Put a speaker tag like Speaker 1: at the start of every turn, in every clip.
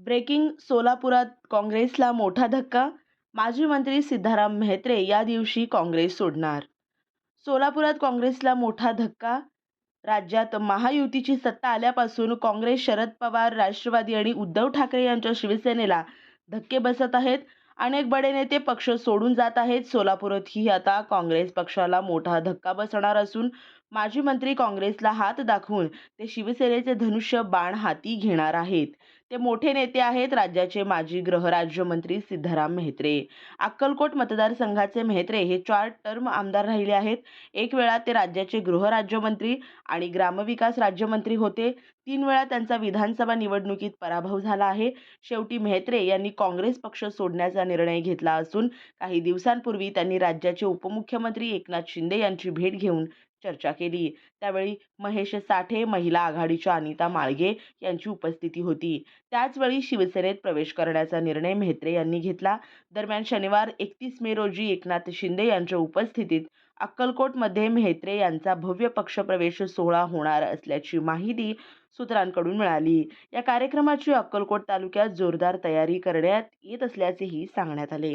Speaker 1: Breaking सोलापुरात काँग्रेसला मोठा धक्का माजी मंत्री सिद्धाराम म्हेत्रे या दिवशी काँग्रेस सोडणार. सोलापुरात काँग्रेसला मोठा धक्का राज्यात महायुतीची सत्ता आल्यापासून काँग्रेस शरद पवार राष्ट्रवादी आणि उद्धव ठाकरे यांच्या शिवसेनेला धक्के बसत आहेत. अनेक बडे नेते पक्ष सोडून जात आहेत. सोलापुरातही आता काँग्रेस पक्षाला मोठा धक्का बसणार असून माजी मंत्री काँग्रेसला हात दाखवून ते शिवसेनेचे धनुष्य बाण हाती घेणार आहेत. ते मोठे नेते आहेत राज्याचे माजी गृहराज्यमंत्री सिद्धाराम मेहत्रे. अक्कलकोट मतदारसंघाचे मेहत्रे हे चार टर्म आमदार राहिले आहेत. एक वेळा ते राज्याचे गृहराज्यमंत्री आणि ग्रामविकास राज्यमंत्री होते. तीन वेळा त्यांचा विधानसभा निवडणुकीत पराभव झाला आहे. शेवटी मेहत्रे यांनी काँग्रेस पक्ष सोडण्याचा निर्णय घेतला असून काही दिवसांपूर्वी त्यांनी राज्याचे उपमुख्यमंत्री एकनाथ शिंदे यांची भेट घेऊन चर्चा केली. त्यावेळी महेश साठे महिला आघाडीच्या अनिता माळगे यांची उपस्थिती होती. त्याचवेळी शिवसेनेत प्रवेश करण्याचा निर्णय म्हेत्रे यांनी घेतला. दरम्यान शनिवार एकतीस मे रोजी एकनाथ शिंदे यांच्या उपस्थितीत अक्कलकोटमध्ये म्हेत्रे यांचा भव्य पक्षप्रवेश सोहळा होणार असल्याची माहिती सूत्रांकडून मिळाली. या कार्यक्रमाची अक्कलकोट तालुक्यात जोरदार तयारी करण्यात येत असल्याचेही सांगण्यात आले.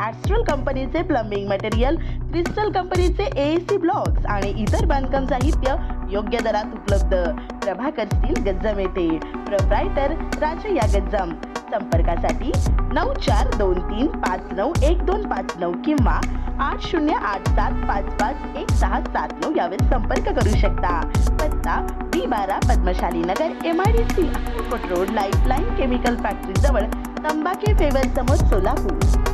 Speaker 1: Astral कंपनीचे प्लंबिंग मटेरियल क्रिस्टल कंपनीचे ए सी ब्लॉक्स आणि इतर बांधकाम साहित्य योग्य दरात उपलब्ध. प्रभाकर स्टील गज्जम येथे. प्रोप्रायटर राजया गज्जम. संपर्कासाठी नऊ चार दोन तीन पाच नऊ एक दोन पाच नऊ किंवा आठ शून्य आठ सात पाच पाच एक सहा सात नऊ यावर संपर्क करू शकता. पत्ता बी बारा Padmashali Nagar M I D C Akkalkot road Lifeline chemical factory जवळ तंबाखे फेवर समोर सोलापूर.